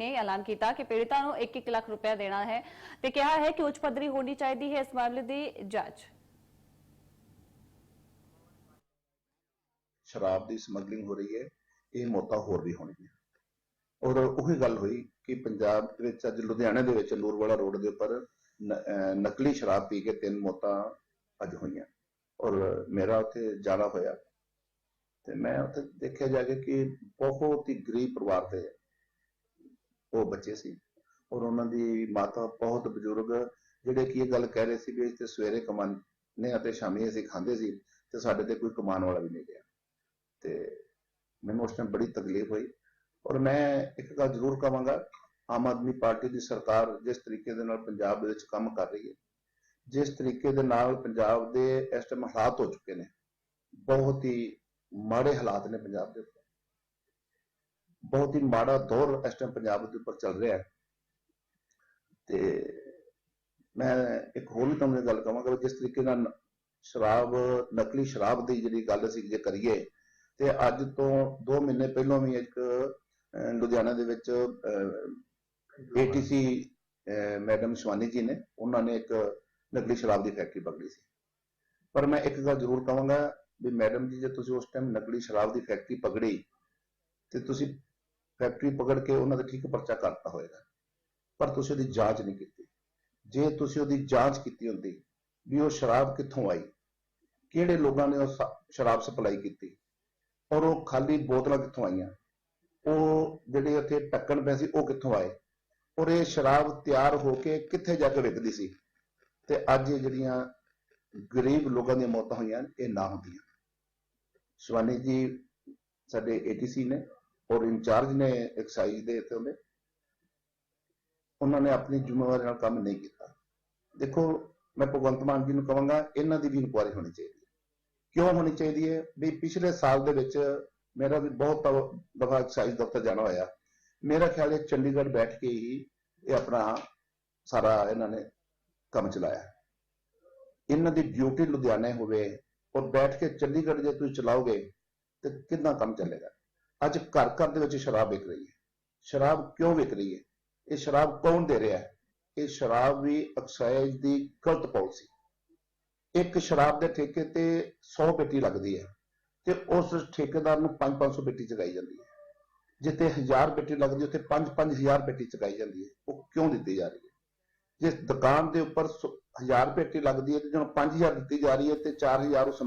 ਨੇ ਐਲਾਨ ਕੀਤਾ ਕਿ ਪੀੜਤਾਂ ਨੂੰ 1-1 ਲੱਖ ਰੁਪਏ ਦੇਣਾ ਹੈ ਤੇ ਕਿਹਾ ਹੈ ਕਿ ਉੱਚ ਪੱਧਰੀ ਹੋਣੀ ਚਾਹੀਦੀ ਹੈ ਇਸ ਮਾਮਲੇ ਦੀ ਜਾਂਚ। ਸ਼ਰਾਬ ਦੀ ਸਮਗਲਿੰਗ ਹੋ ਰਹੀ ਹੈ, ਇਹ ਮੌਤਾਂ ਹੋਰ ਵੀ ਹੋਣਗੀਆਂ। ਔਰ ਉਹੀ ਗੱਲ ਹੋਈ ਕਿ ਪੰਜਾਬ ਦੇ ਵਿੱਚ ਅੱਜ ਲੁਧਿਆਣੇ ਦੇ ਵਿੱਚ ਨੂਰਵਾਲਾ ਰੋਡ ਦੇ ਉੱਪਰ ਨਕਲੀ ਸ਼ਰਾਬ ਪੀ ਕੇ ਤਿੰਨ ਮੌਤਾਂ ਅੱਜ ਹੋਈਆਂ। ਔਰ ਮੇਰਾ ਉੱਥੇ ਜਾਣਾ ਹੋਇਆ ਤੇ ਮੈਂ ਉੱਥੇ ਦੇਖਿਆ ਜਾ ਕੇ ਕਿ ਬਹੁਤ ਹੀ ਗਰੀਬ ਪਰਿਵਾਰ ਦੇ ਉਹ ਬੱਚੇ ਸੀ। ਔਰ ਉਹਨਾਂ ਦੀ ਮਾਤਾ ਬਹੁਤ ਬਜ਼ੁਰਗ, ਜਿਹੜੇ ਕਿ ਇਹ ਗੱਲ ਕਹਿ ਰਹੇ ਸੀ ਵੀ ਅਸੀਂ ਸਵੇਰੇ ਕਮਾਉਂਦੇ ਅਤੇ ਸ਼ਾਮੀ ਅਸੀਂ ਖਾਂਦੇ ਸੀ ਤੇ ਸਾਡੇ ਤੇ ਕੋਈ ਕਮਾਉਣ ਵਾਲਾ ਵੀ ਨਹੀਂ ਰਿਹਾ। ਤੇ ਮੈਨੂੰ ਉਸ ਟਾਈਮ ਬੜੀ ਤਕਲੀਫ ਹੋਈ। ਔਰ ਮੈਂ ਇੱਕ ਗੱਲ ਜ਼ਰੂਰ ਕਹਾਂਗਾ, ਆਮ ਆਦਮੀ ਪਾਰਟੀ ਦੀ ਸਰਕਾਰ ਜਿਸ ਤਰੀਕੇ ਦੇ ਨਾਲ ਪੰਜਾਬ ਦੇ ਵਿੱਚ ਕੰਮ ਕਰ ਰਹੀ ਹੈ, ਜਿਸ ਤਰੀਕੇ ਦੇ ਨਾਲ ਪੰਜਾਬ ਦੇ ਇਸ ਟਾਈਮ ਹਾਲਾਤ ਹੋ ਚੁੱਕੇ ਨੇ, ਬਹੁਤ ਹੀ ਮਾੜੇ ਹਾਲਾਤ ਨੇ ਪੰਜਾਬ ਦੇ ਉੱਪਰ। ਬਹੁਤ ਹੀ ਮਾੜਾ ਦੌਰ ਇਸ ਟਾਈਮ ਪੰਜਾਬ ਦੇ ਉੱਪਰ ਚੱਲ ਰਿਹਾ ਹੈ। ਤੇ ਮੈਂ ਇੱਕ ਹੋਰ ਵੀ ਤੁਹਾਨੂੰ ਗੱਲ ਕਹਾਂਗਾ ਜਿਸ ਤਰੀਕੇ ਨਾਲ ਸ਼ਰਾਬ ਨਕਲੀ ਸ਼ਰਾਬ ਦੀ ਜਿਹੜੀ ਗੱਲ ਅਸੀਂ ਜੇ ਕਰੀਏ ਤੇ ਅੱਜ ਤੋਂ 2 ਮਹੀਨੇ ਪਹਿਲਾਂ ਵੀ ਇੱਕ ਲੁਧਿਆਣਾ ਦੇ ਵਿੱਚ ਏਟੀਸੀ ਮੈਡਮ ਸ਼ਵਾਨੀ ਜੀ ਨੇ ਉਹਨਾਂ ਨੇ ਇੱਕ ਨਕਲੀ ਸ਼ਰਾਬ ਦੀ ਫੈਕਟਰੀ ਪਕੜੀ ਸੀ। ਪਰ ਮੈਂ ਇੱਕ ਗੱਲ ਜ਼ਰੂਰ ਕਹਾਂਗਾ ਵੀ ਮੈਡਮ ਜੀ ਜੇ ਤੁਸੀਂ ਉਸ ਟਾਈਮ ਨਕਲੀ ਸ਼ਰਾਬ ਦੀ ਫੈਕਟਰੀ ਪਕੜੀ ਤੇ ਤੁਸੀਂ ਫੈਕਟਰੀ ਪਕੜ ਕੇ ਉਹਨਾਂ ਦਾ ਠੀਕ ਪਰਚਾ ਕਰਤਾ ਹੋਏਗਾ। ਪਰ ਤੁਸੀਂ ਉਹਦੀ ਜਾਂਚ ਨਹੀਂ ਕੀਤੀ। ਜੇ ਤੁਸੀਂ ਉਹਦੀ ਜਾਂਚ ਕੀਤੀ ਹੁੰਦੀ ਵੀ ਉਹ ਸ਼ਰਾਬ ਕਿੱਥੋਂ ਆਈ, ਕਿਹੜੇ ਲੋਕਾਂ ਨੇ ਉਹ ਸ਼ਰਾਬ ਸਪਲਾਈ ਕੀਤੀ, ਔਰ ਉਹ ਖਾਲੀ ਬੋਤਲਾਂ ਕਿੱਥੋਂ ਆਈਆਂ, ਉਹ ਜਿਹੜੇ ਉੱਥੇ ਢੱਕਣ ਪਏ ਸੀ ਉਹ ਕਿੱਥੋਂ ਆਏ, ਔਰ ਇਹ ਸ਼ਰਾਬ ਤਿਆਰ ਹੋ ਕੇ ਕਿੱਥੇ ਜਾ ਕੇ ਵਿਕਦੀ ਸੀ, ਤੇ ਅੱਜ ਇਹ ਜਿਹੜੀਆਂ ਗਰੀਬ ਲੋਕਾਂ ਦੀਆਂ ਮੌਤਾਂ ਹੋਈਆਂ, ਇਹ ਨਾ ਹੁੰਦੀਆਂ। ਸ਼ਿਵਾਨੀ ਜੀ, ਸਾਡੇ ਏਟੀਸੀ ਨੇ। ਔਰ ਇੰਚਾਰਜ ਨੇ ਐਕਸਾਈਜ਼ ਦੇ ਇੱਥੇ ਉਹਦੇ। ਉਹਨਾਂ ਨੇ ਆਪਣੀ ਜ਼ਿੰਮੇਵਾਰੀ ਨਾਲ ਕੰਮ ਨਹੀਂ ਕੀਤਾ। ਦੇਖੋ, ਮੈਂ ਭਗਵੰਤ ਮਾਨ ਜੀ ਨੂੰ ਕਹਾਂਗਾ, ਇਹਨਾਂ ਦੀ ਵੀ ਇਨਕੁਆਇਰੀ ਹੋਣੀ ਚਾਹੀਦੀ ਹੈ। ਕਿਉਂ ਹੋਣੀ ਚਾਹੀਦੀ ਹੈ? ਵੀ ਪਿਛਲੇ ਸਾਲ ਦੇ ਵਿੱਚ ਮੇਰਾ ਵੀ ਬਹੁਤ ਦਫਾ ਐਕਸਾਈਜ਼ ਦਫ਼ਤਰ ਜਾਣਾ ਹੋਇਆ। ਮੇਰਾ ਖਿਆਲ ਹੈ ਚੰਡੀਗੜ੍ਹ ਬੈਠ ਕੇ ਹੀ ਇਹ ਆਪਣਾ ਸਾਰਾ ਇਹਨਾਂ ਨੇ ਕੰਮ ਚਲਾਇਆ। ਇਹਨਾਂ ਦੀ ਡਿਊਟੀ ਲੁਧਿਆਣੇ ਹੋਵੇ ਔਰ ਬੈਠ ਕੇ ਚੰਡੀਗੜ੍ਹ ਜੇ ਤੁਸੀਂ ਚਲਾਓਗੇ, ਤੇ ਕਿੰਨਾ ਕੰਮ ਚੱਲੇਗਾ? ਅੱਜ ਘਰ ਘਰ ਦੇ ਵਿੱਚ ਸ਼ਰਾਬ ਵਿਕ ਰਹੀ ਹੈ। ਸ਼ਰਾਬ ਕਿਉਂ ਵਿਕ ਰਹੀ ਹੈ? ਇਹ ਸ਼ਰਾਬ ਕੌਣ ਦੇ ਰਿਹਾ ਹੈ? ਇਹ ਸ਼ਰਾਬ ਵੀ ਐਕਸਾਈਜ਼ ਦੀ ਗਲਤ ਪਾਲਿਸੀ ਇੱਕ ਸ਼ਰਾਬ ਦੇ ਠੇਕੇ ਤੇ 100 ਪੇਟੀ ਲੱਗਦੀ ਹੈ ਤੇ ਉਸ ਠੇਕੇਦਾਰ ਨੂੰ 5-500 ਪੇਟੀ ਚਗਾਈ ਜਾਂਦੀ ਹੈ। ਜਿੱਥੇ 1000 ਪੇਟੀ ਲੱਗਦੀ ਉੱਥੇ 5-5000 ਪੇਟੀ ਚਗਾਈ ਜਾਂਦੀ ਹੈ। ਉਹ ਕਿਉਂ ਦਿੱਤੀ ਜਾ ਰਹੀ ਹੈ? ਜਿਸ ਦੁਕਾਨ ਦੇ ਉੱਪਰ 1000 ਪੇਟੀ ਲੱਗਦੀ ਹੈ ਤੇ ਜਦੋਂ 5000 ਦਿੱਤੀ ਜਾ ਰਹੀ ਹੈ ਤੇ 4000 ਉਸ